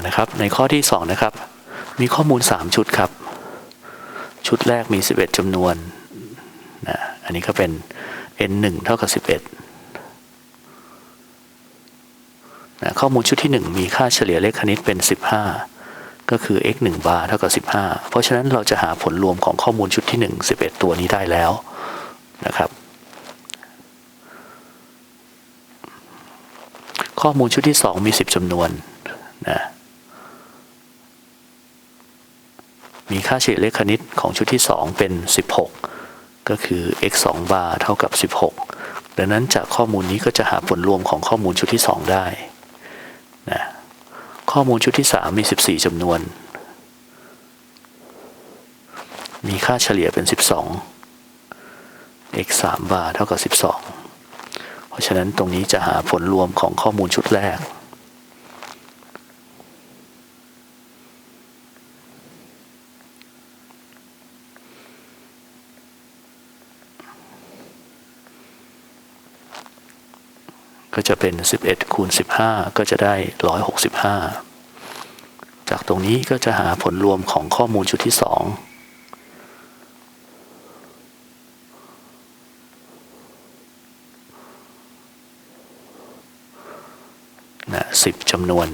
นะครับ ในข้อที่ 2 นะครับ มีข้อมูล 3 ชุดครับ ชุดแรกมี 11จำนวนนะอันนี้ก็เป็น n 1เท่ากับ 11นะข้อมูลชุดที่ 1 มีค่าเฉลี่ยเลขคณิตเป็น 15 ก็คือ x 1 bar เท่ากับ 15 เพราะฉะนั้นเราจะหาผลรวมของข้อมูลชุดที่ 1 11 ตัวนี้ได้แล้วนะครับ ข้อมูลชุดที่ 2 มี 10จำนวนนะ มีค่าเฉลี่ยเลขคณิตของชุดที่ 2 เป็น 16 ก็คือ x 2 bar เท่ากับ 16 ดังนั้นจากข้อมูลนี้ก็จะหาผลรวมของข้อมูลชุดที่ 2 ได้นะข้อมูลชุดที่ 3 มี 14จำนวน มีค่าเฉลี่ยเป็น 12 x 3 bar เท่ากับ 12 เพราะฉะนั้นตรงนี้จะหาผลรวมของข้อมูลชุดแรก ก็จะเป็น 11 คูณ 15 ก็จะได้ 165 จากตรงนี้ก็จะหาผลรวมของข้อมูลชุดที่ 2นะ10จำนวน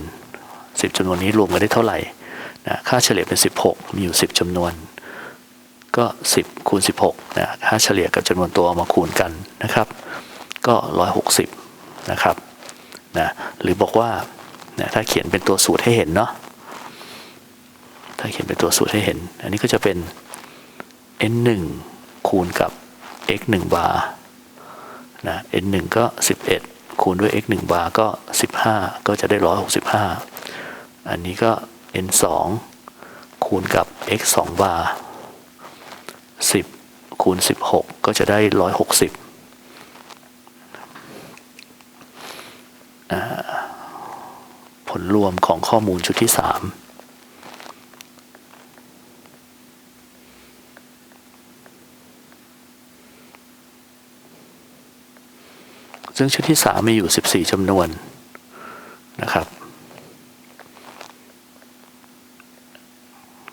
10จำนวนนี้รวมกันได้เท่าไหร่นะค่าเฉลี่ยเป็น 16 มีอยู่ 10จำนวน ก็ 10คูณ16นะค่าเฉลี่ยกับจำนวนตัวเอามาคูณกันนะครับ ก็ 160 นะครับนะหรือบอกว่านะถ้าเขียนเป็นตัวสูตรให้เห็นเนาะถ้าเขียนเป็นตัวสูตรให้เห็น อันนี้ก็จะเป็น n 1คูณกับ x 1 bar นะ n 1ก็ 11 คูณด้วย x 1 bar ก็ 15 ก็จะได้ 165 อันนี้ก็ n 2คูณกับ x 2 bar 10 คูณ 16 ก็จะได้ 160อ่าผล รวมของข้อมูลชุดที่ 3ซึ่งชุดที่ 3 มีอยู่ 14จำนวนนะครับ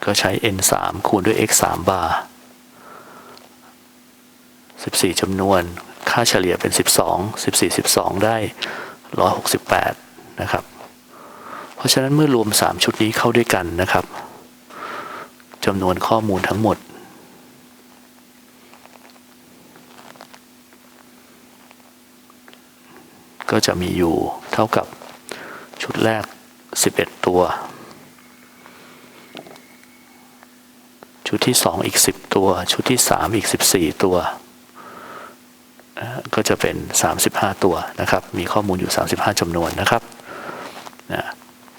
ก็ใช้ n 3คูณด้วย x 3 bar 14จำนวน ค่าเฉลี่ยเป็น 12 14 12 ได้ 168 นะครับ ราะฉะนั้นเมื่อรวม 3 ชุดนี้เข้าด้วยกันนะครับจำนวนข้อมูลทั้งหมด ก็จะมีอยู่เท่ากับชุดแรก 11 ตัว ชุดที่ 2 อีก 10 ตัว ชุดที่ 3 อีก 14 ตัว ก็จะเป็น 35 ตัวนะครับ มีข้อมูลอยู่ 35จำนวนนะครับนะ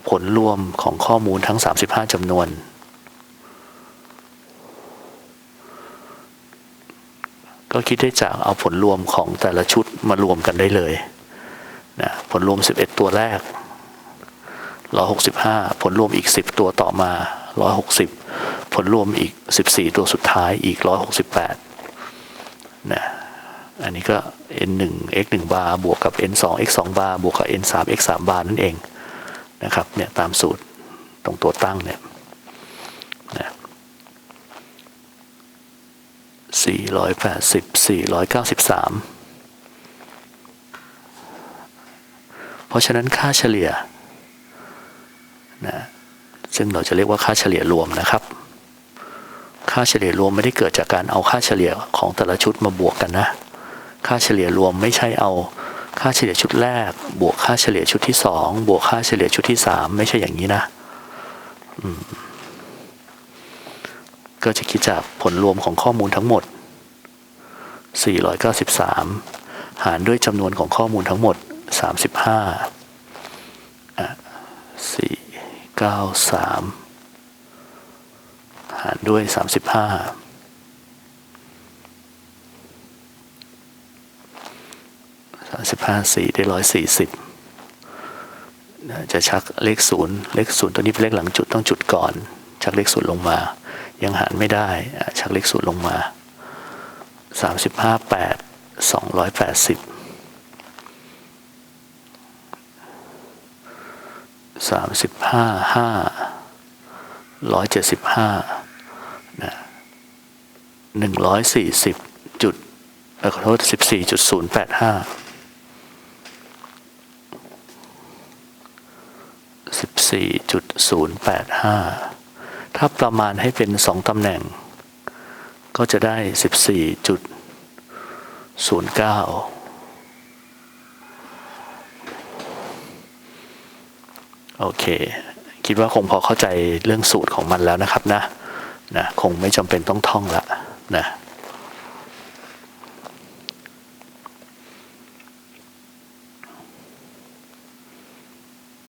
ผลรวมของข้อมูลทั้ง 35จำนวน ก็คิดได้จากเอาผลรวมของแต่ละชุดมารวมกันได้เลยนะผลรวม 11 ตัวแรก 165 ผลรวมอีก 10 ตัวต่อมา 160 ผลรวมอีก 14 ตัวสุดท้ายอีก 168นะอันนี้ก็ n 1 x 1 bar บวกกับ n 2 x 2 bar บวกกับ n 3 x 3 bar นั่นเอง นะครับเนี่ยตามสูตรตรงตัวตั้งเนี่ยนะ480 493เพราะฉะนั้นค่าเฉลี่ยนะซึ่งเราจะเรียกว่าค่าเฉลี่ยรวมนะครับ ค่าเฉลี่ยรวมไม่ได้เกิดจากการเอาค่าเฉลี่ยของแต่ละชุดมาบวกกันนะ ค่าเฉลี่ยรวมไม่ใช่เอา ค่าเฉลี่ยชุดแรก บวกค่าเฉลี่ยชุดที่สองบวกค่าเฉลี่ยชุดที่สามไม่ใช่อย่างนี้นะก็จะคิดจากผลรวมของข้อมูลทั้งหมด 493 หารด้วยจำนวนของข้อมูลทั้งหมด 35อะ493 หารด้วย 35 35 4ได้140นะจะชักเลขศูนย์เลขศูนย์ตัวนี้เป็นเลขหลังจุดต้องจุดก่อน ชักเลขศูนย์ลงมา ยังหารไม่ได้ ชักเลขศูนย์ลงมา35 8 280สองร้อยแปดสิบสามสิบห้าห้าร้อยเจ็ดสิบห้านะหนึ่งร้อยสี่สิบจุดเอ่อขอโทษสิบสี่จุดศูนย์แปดห้า สิบสี่จุดศูนย์แปดห้าถ้าประมาณให้เป็นสองตำแหน่ง ก็จะได้สิบสี่จุดศูนย์เก้าโอเค คิดว่าคงพอเข้าใจเรื่องสูตรของมันแล้วนะครับนะนะ คงไม่จำเป็นต้องท่องละนะ